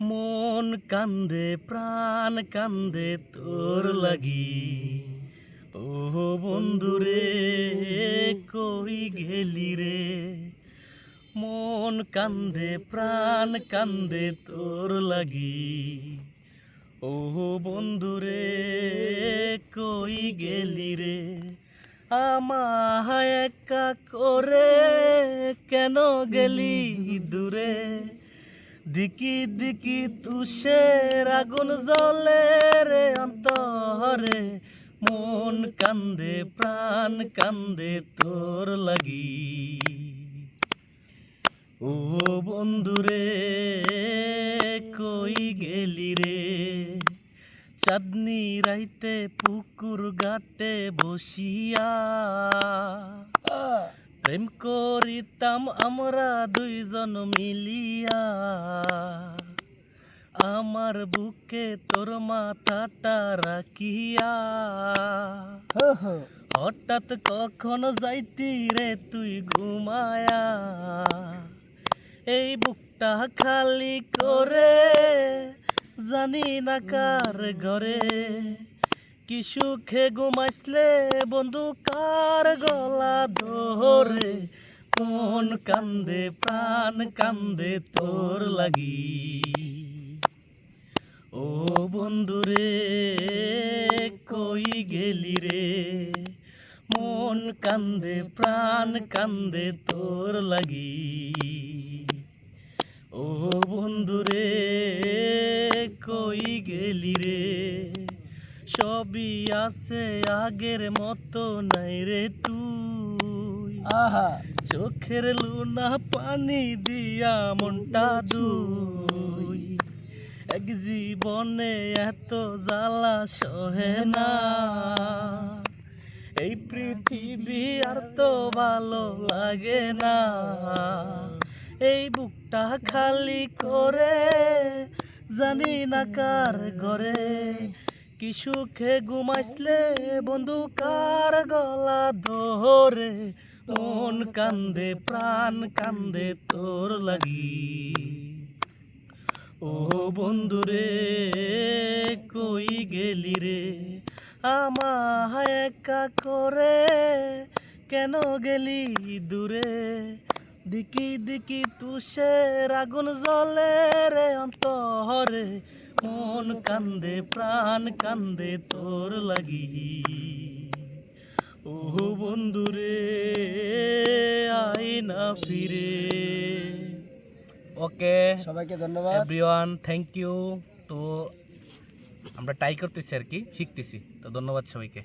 মন কান্দে, প্রাণ কান্দে তোর লাগি। ও বন্ধুরে কই গেলি রে? মন কান্দে, প্রাণ কান্দে তোর লাগি। ও বন্ধুরে কই গেলি রে? আমায় একা করে কেন গেলি দূরে? দিকি দিকি তুষের আগুন জ্বলে রে অন্তরে। মন কান্দে, প্রাণ কান্দে তোর লাগি। ও বন্ধুরে কই গেলি রে? চাঁদনি রাইতে পুকুর ঘাটে বসিয়া। প্রেম করিতাম আমরা দুইজন মিলিয়া। আমার বুকে তোর মাথাটা রাখিয়া। হঠাৎ কখন যাইতি রে তুই ঘুমায়া। এই বুকটা খালি করে জানি না কার ঘরে। কি সুখে ঘুমাইসলে বন্ধু, কার গলা ধরে? মন কান্দে, প্রাণ কান্দে তোর লাগি। ও বন্ধুরে কই গেলি রে? মন কান্দে, প্রাণ কান্দে তোর লাগি। ও বন্ধুরে কই গেলি রে? সবই আছে আগের মতো নাই রে তুই। আহা। চোখের লুনা পানি দিয়া মনটা দুই। এক জীবনে এত জ্বালা সহে না। এই পৃথিবী আর তো ভালো লাগে না। এই বুকটা খালি করে জানি না কার ঘরে। কি সুখে ঘুমাইসলে বন্ধু, কার গলা ধরে? মন কান্দে, প্রাণ কান্দে তোর লাগি। ও বন্ধুরে কই গেলি রে? আমায় একা করে কেন গেলি দূরে? দিকি দিকি তুষের আগুন জ্বলে রে অন্তরে মন কান্দে প্রাণ কান্দে তোর লাগি। ও বন্ধুরে আই না ফিরে। ওকে সবাইকে ধন্যবাদ। এভরিওয়ান থ্যাংক ইউ তো আমরা ট্রাই করতেছি আর কি শিখতেছি। তো ধন্যবাদ সবাইকে।